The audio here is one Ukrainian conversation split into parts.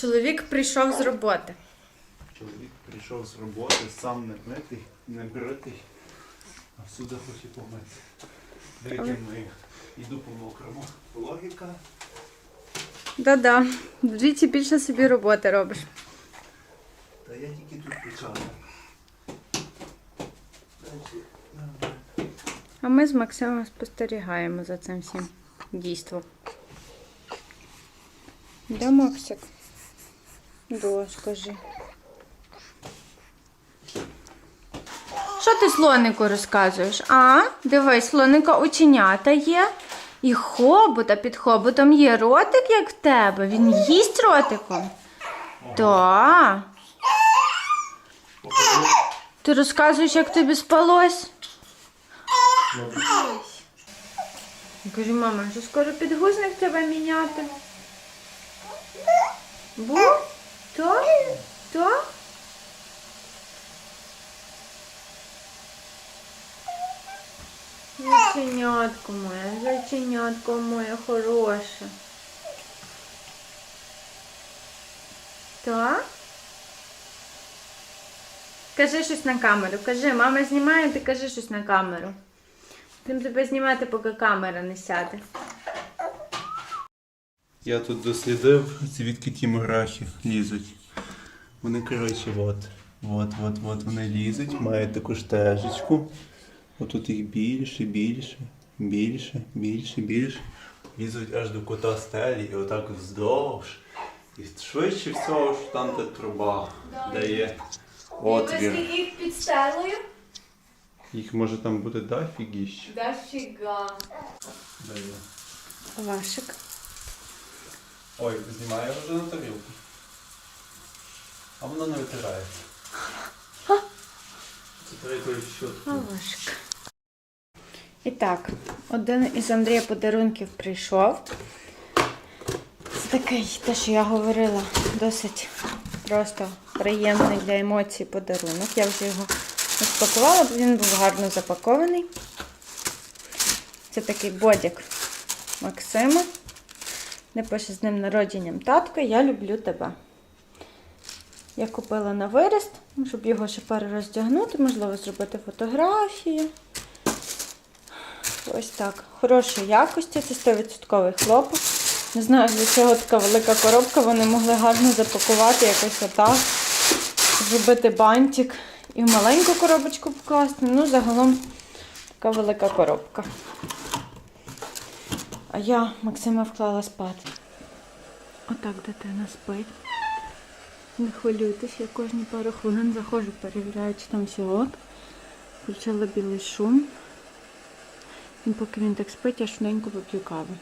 Чоловік прийшов з роботи. Чоловік прийшов з роботи, сам не митий, не бритий, а всюди хоче помитися. Деякі ми йду по мокрому. Логіка. Да-да, вдвічі більше собі роботи робиш. Та я тільки тут почав. А ми з Максимом спостерігаємо за цим всім дійством. Де Максик? До, скажи. Що ти слонику розказуєш? А? Дивись, слоника оченята є. І хобот, а під хоботом є ротик, як в тебе. Він їсть ротиком. Так. Ти розказуєш, як тобі спалось? Кажу, мама, що скоро підгузник тебе міняти? Бу? То? То? Зайченятко моє, зайченятко моє хороше. Так? Кажи щось на камеру. Кажи, мама знімає, ти кажи щось на камеру. Будемо тебе знімати, поки камера не сяде. Я тут дослідив, звідки ті мурахи лізуть. Вони, коротше, от. От, от, от вони лізуть, мають таку стежечку. Отут їх більше, більше, більше, більше, більше. Лізуть аж до кута стелі і отак вздовж. І швидше всього, що там де труба, де є отвір. їх під стелею? Їх може там буде дофігіще. Дофіга. Де є? Вашик. Ой, знімаю вже на тарілку. А воно не витирається. Це треба. І так, один із Андрія подарунків прийшов. Це такий, те, що я говорила, досить просто приємний для емоцій подарунок. Я вже його розпакувала, бо він був гарно запакований. Це такий бодік Максима, де пише з ним народженням татка, я люблю тебе. Я купила на вирост, щоб його ще перероздягнути, можливо, зробити фотографії. Ось так. Хорошої якості, це 100% хлопок. Не знаю, для чого така велика коробка, вони могли гарно запакувати якось отак, зробити бантик і в маленьку коробочку покласти. Ну, загалом така велика коробка. А я Максима вклала спати. Отак дитина спить. Не хвилюйтесь, я кожні пару хвилин заходжу, перевіряю, чи там все ок. Включила білий шум. І поки він так спить, я швиденько поп'ю каву.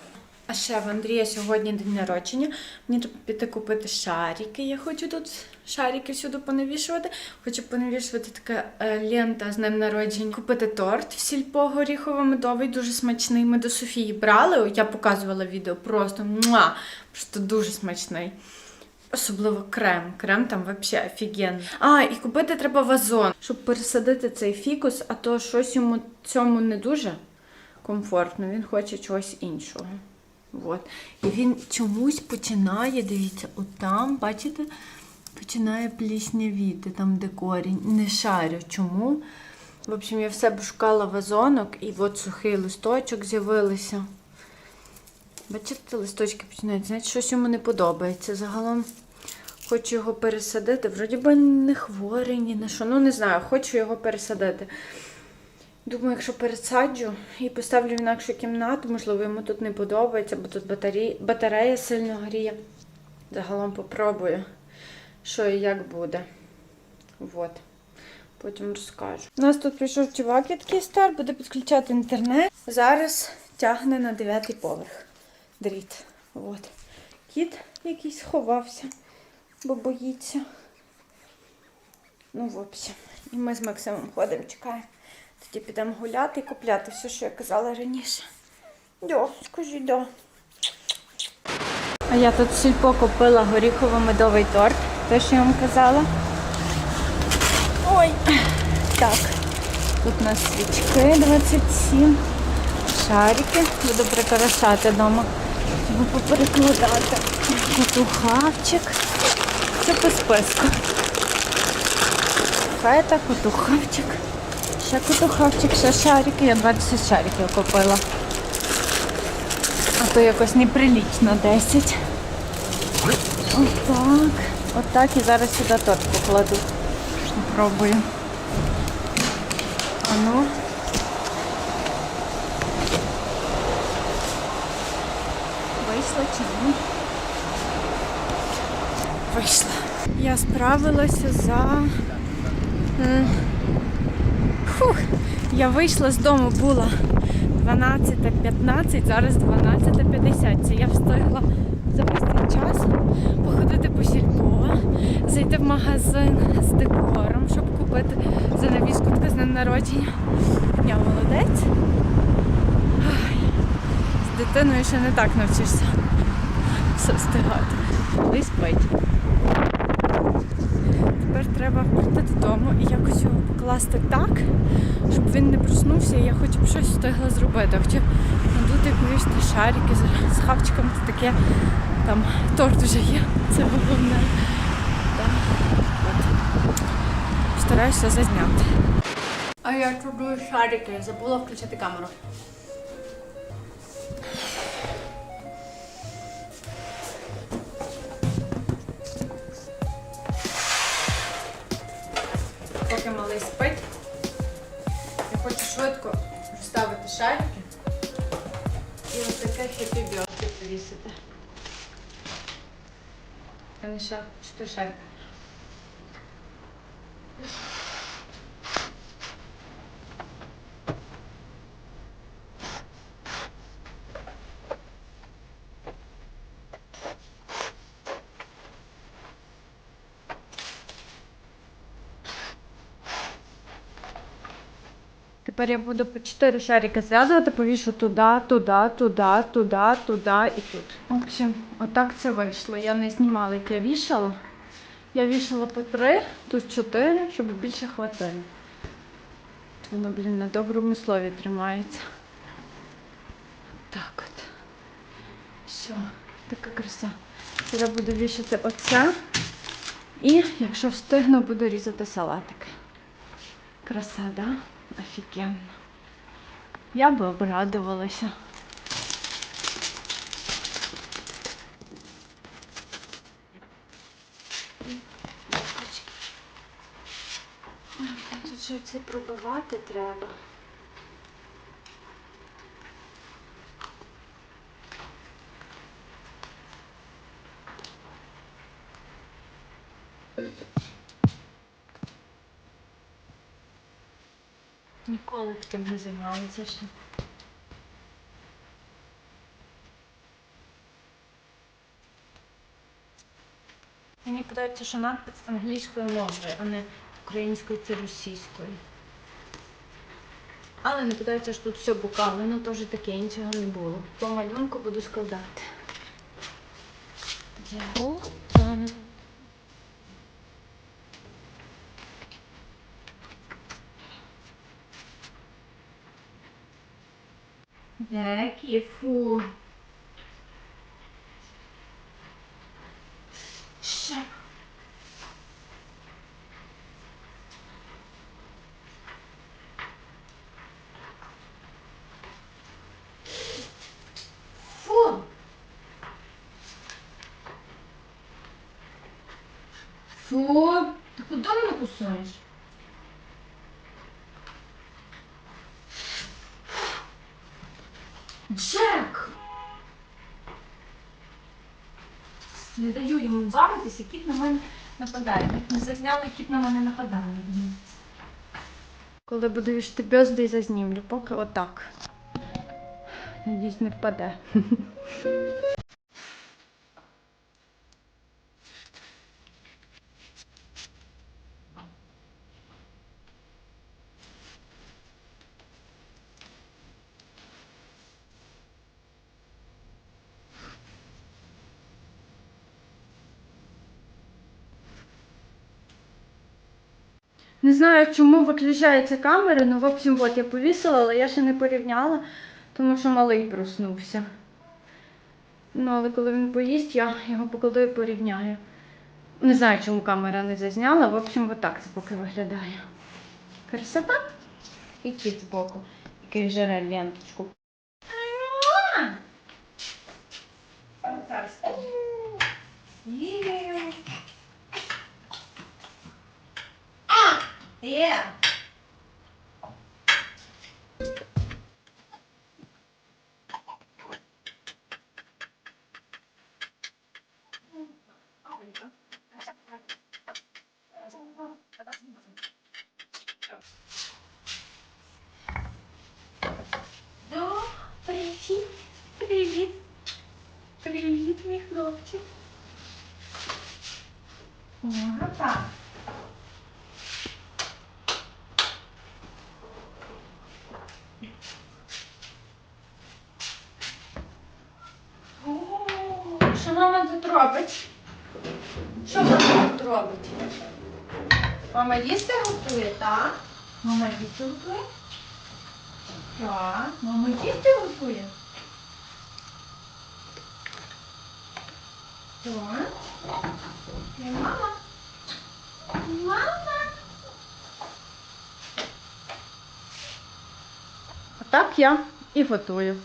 А ще в Андрія сьогодні день народження. Мені треба піти купити шарики. Я хочу тут шарики всюди понавішувати. Хочу понавішувати така е, лента з днем народження. Купити торт в сільпо горіхово-медовий, дуже смачний. Ми до Софії брали. Я показувала відео. Просто муа, просто дуже смачний. Особливо крем. Крем там взагалі офігенний. А, і купити треба вазон, щоб пересадити цей фікус, а то щось йому цьому не дуже комфортно. Він хоче чогось іншого. От. І він чомусь починає, дивіться, отам, бачите, починає пліснявіти, там де корінь. Не шарю чому. В общем, я в себе шукала вазонок, і от сухий листочок з'явилися. Бачите, листочки починають, значить, щось йому не подобається. Загалом хочу його пересадити. Вроді би не хворий, ні на що. Ну, не знаю, хочу його пересадити. Думаю, якщо пересаджу і поставлю в інакшу кімнату, можливо, йому тут не подобається, бо тут батарея, батарея сильно гріє. Загалом попробую, що і як буде. От. Потім розкажу. У нас тут прийшов чувак, який стар, буде підключати інтернет. Зараз тягне на дев'ятий поверх. Дріт. От. Кіт якийсь сховався, бо боїться. Ну, в общем. І ми з Максимом ходимо, чекаємо. Тоді підемо гуляти і купляти все, що я казала раніше. Дьо, скажи, дьо. А я тут в сільпо купила горіхово-медовий торт, те, що я вам казала. Ой, так. Тут у нас свічки 27, шарики. Буду прикрашати вдома. Буду поперекладати. Тут хавчик. Все по списку. Фета, котухавчик. Ще котухавчик, ще шарики. Я 20 шариків купила. А то якось неприлічно 10. Отак. Отак і зараз сюди торт покладу. Попробую. А ну. Вийшло чи ні? Вийшла. Я справилася за. Фух, я вийшла з дому, була 12.15, зараз 12.50. Це я встигла за весь час походити по сільпо, зайти в магазин з декором, щоб купити занавіску з днем народження. Я молодець. Ай, з дитиною ще не так навчишся все встигати. Коли спить. Тепер треба прийти додому і якось його покласти так, щоб він не проснувся, і я хоч б щось встигла зробити. Хоча надути повісти шарики з, хавчиком, це таке, там торт вже є, це головне. Стараюся зазняти. А я чудую шарики, забула включити камеру. Поки малий спить, я хочу швидко вставити шарики. І ось таке хеппі-біоти повісити. Не ще що Тепер я буду по 4 шарики зв'язувати, повішу туди, туди, туди, туди, туди і тут. В общем, отак це вийшло. Я не знімала, як я вішала. Я вішала по 3, тут 4, щоб більше хватило. Воно, блін, на доброму слові тримається. Так от. Все, така краса. Зараз буду вішати оце. І, якщо встигну, буду різати салатики. Краса, да? Офігенно. Я би обрадувалася. Тут же це пробивати треба. Таким не займалася ще. Мені подобається, що надпис англійською мовою, а не українською чи російською. Але не подобається, що тут все букавлено, теж таке іншого не було. По малюнку буду складати. Дякую. é que fu. Джек! Не даю йому бавитися, кіт на мене нападає. Як не зазняли, кіт на мене нападає. Коли буду вішати бьозди, зазнімлю, поки отак. Надіюсь, не впаде. Не знаю, чому виключається камера, ну, в общем, от я повісила, але я ще не порівняла, тому що малий проснувся. Ну, але коли він поїсть, я його покладу і порівняю. Не знаю, чому камера не зазняла. В общем, отак це поки виглядає. Красота. І кіт збоку, який жере ленточку. Є. О, привіт, привіт. Привіт, мій хлопчик. Опа. О, Що мама тут робить? Що мама тут робить? Мама їсти готує, так? Мама їсти готує? Так, мама їсти готує. Так. Де мама? Мама. Отак я і готую.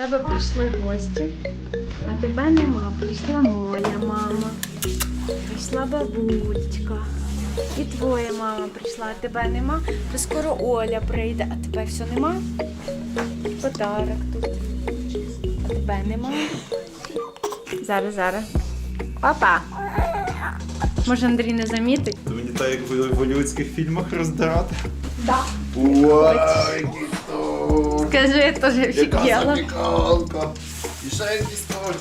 Тебе прийшли гості, а тебе нема. Прийшла моя мама, прийшла бабулечка. І твоя мама прийшла, а тебе нема. То скоро Оля прийде, а тебе все нема. Подарок тут. А тебе нема. Зараз, зараз. Папа. Може Андрій не замітить? Це мені так, як в голівудських фільмах роздирати. Торт! Скажи, я теж офігела. І ще якісь торт.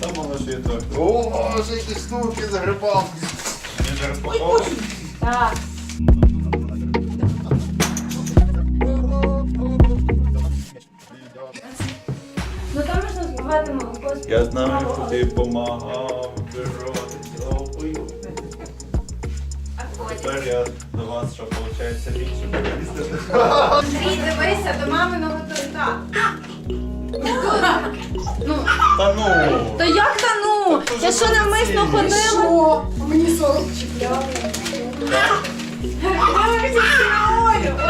Там воно ще є торт. О, ще якісь штуки за грибами. Розпаковував. Так. Ну там можна збивати молоко. Я знаю, що ти допомагав виродити. Тепер я до вас, що виходить, більше їздити. Андрій, дивися до маминого торта. Ну, Та ну! то як та ну? Я що навмисно ходила? О, мені сорок чіпляли.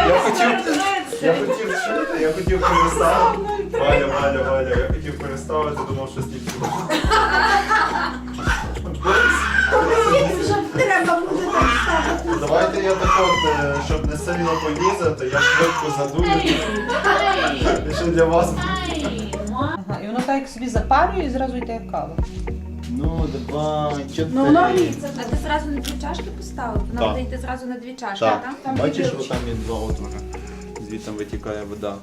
Я хотів, я хотів чути, я хотів переставити. Валя, Валя, Валя, я хотів переставити, думав, що стільки. Треба буде так ставити. Давайте я так от, е, щоб не сильно поїздити, я швидко задую. Що для вас? Ага, і воно так як собі запарює і зразу йде як кава. Ну, два, чотири. Ну, воно гріється. А ти зразу на дві чашки поставив? Вона Так. буде йти зразу на дві чашки, Так, так? Там бачиш, отам що там є два отвори. Звідти витікає вода.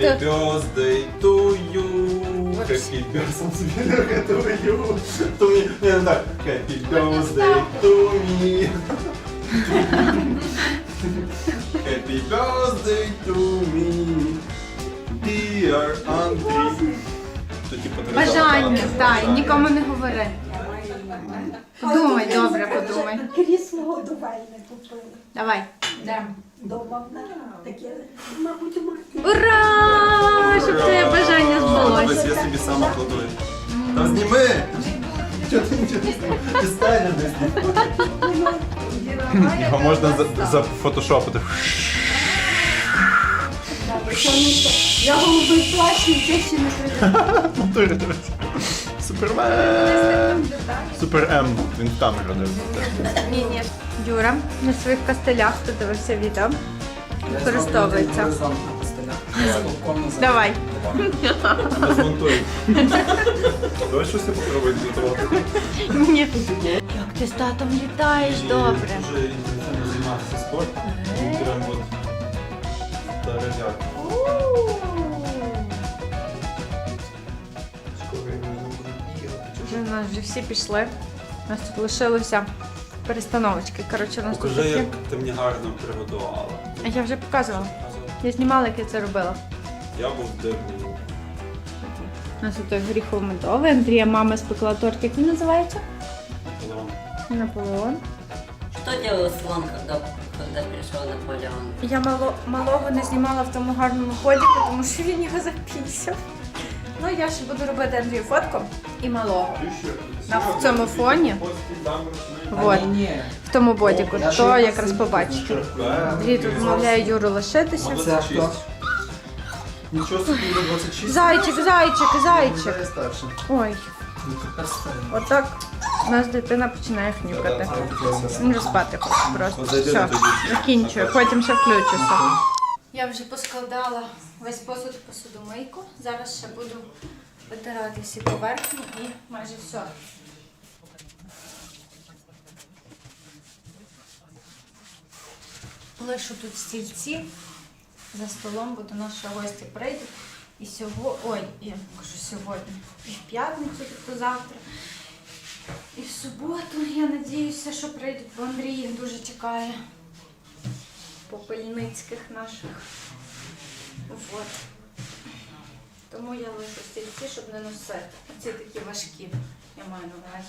Happy birthday to you. Happy birthday to you. To me. Не, не так. Happy birthday to me. Happy birthday to me. Dear Андрій. То, типу, ти Бажання, казала, так, і нікому не говори. Подумай, добре, подумай. Крісло годувальне купили. Давай. Дома таке, мабуть. Ура! Щоб твоє бажання збулося. Я собі сам аплодую. Та зніми! Чого ти нічого не знімаєш? Ти стайля не знімаєш. Його можна зафотошопити. Я голубий плащ, нічого ще не прийде. Супермен! Супер М. Він в камеру дивиться. Ні, ні. Юра на своїх костелях, хто дивився відео, використовується. Давай. Розмонтуй. Давай щось я попробую зготувати. Ні. Як ти з татом літаєш добре. Дуже інтенсивно займатися спортом. Він прям от заряджати. У нас вже всі пішли. У нас тут лишилося перестановочки. Коротше, у нас тут Покажи, такі. як ти мені гарно приготувала. А я вже показувала. Я знімала, як я це робила. Я був дивний. У нас тут горіхово-медовий. Андрія мама спекла торт, як він називається? Наполеон. Что делал слон, когда, когда пришел Наполеон? Я мало, малого не знімала в тому гарному подіку, тому що він його запісяв. Ну, я ще буду робити Андрію фотку і малого. На в цьому фоні. Вот. В тому бодіку. То якраз побачите. Андрій тут вмовляє Юру лишитися. Це хто? Нічого собі 26. Зайчик, зайчик, зайчик. старше. Ой. Отак у нас дитина починає хнюкати. Він вже спати хоче просто. Все, закінчую, потім ще включуся. Я вже поскладала весь посуд в посудомийку. Зараз ще буду витирати всі поверхні і майже все. Лишу тут стільці за столом, бо до нас ще гості прийдуть. І сьогодні, ой, я кажу сьогодні, і в п'ятницю, тобто завтра. І в суботу, я надіюся, що прийдуть, бо Андрій їх дуже чекає. Попельницьких наших. Вот. Тому я лишу стільці, щоб не носити. Оці такі важкі, я маю на увазі.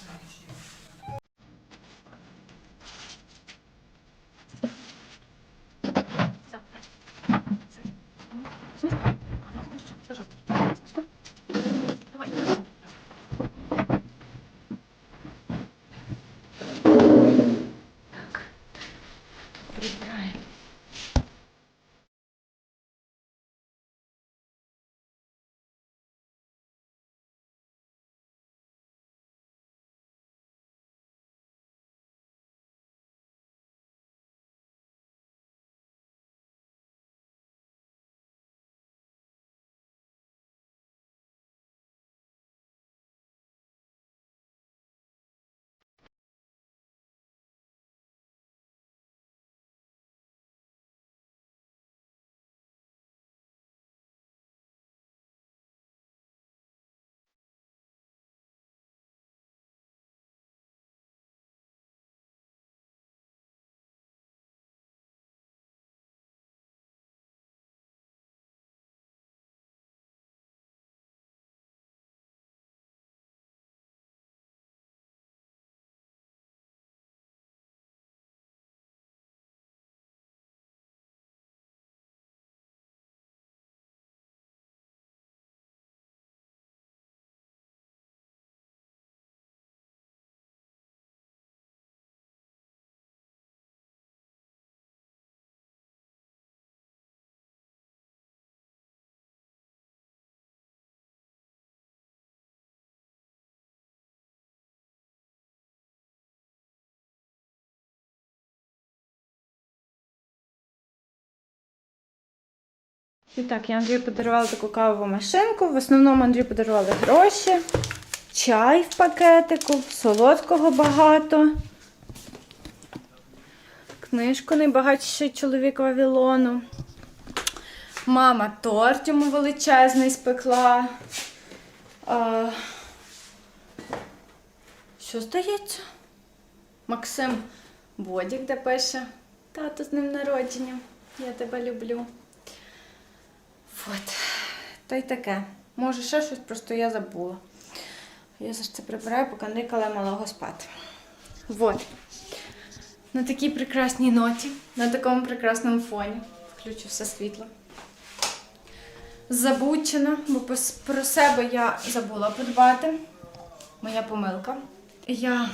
І так, я Андрію подарувала таку кавову машинку. В основному Андрію подарували гроші, чай в пакетику, солодкого багато. Книжку найбагатший чоловік Вавилону. Мама торт йому величезний спекла. А... Що здається? Максим Бодік, де пише. Тато з ним народження. Я тебе люблю. От. Та й таке. Може, ще щось, просто я забула. Я завжди це прибираю, поки кале малого спати. Вот. На такій прекрасній ноті, на такому прекрасному фоні. Включу все світло. Забучена, бо про себе я забула подбати. Моя помилка. Я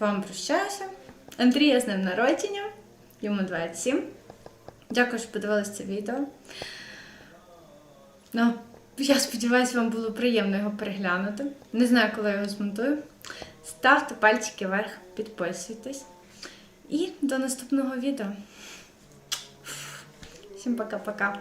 вам прощаюся. Андрія з ним народження. Йому 27. Дякую, що подивилися це відео. Ну, Я сподіваюся, вам було приємно його переглянути. Не знаю, коли я його змонтую. Ставте пальчики вверх, підписуйтесь. І до наступного відео. Всім пока-пока.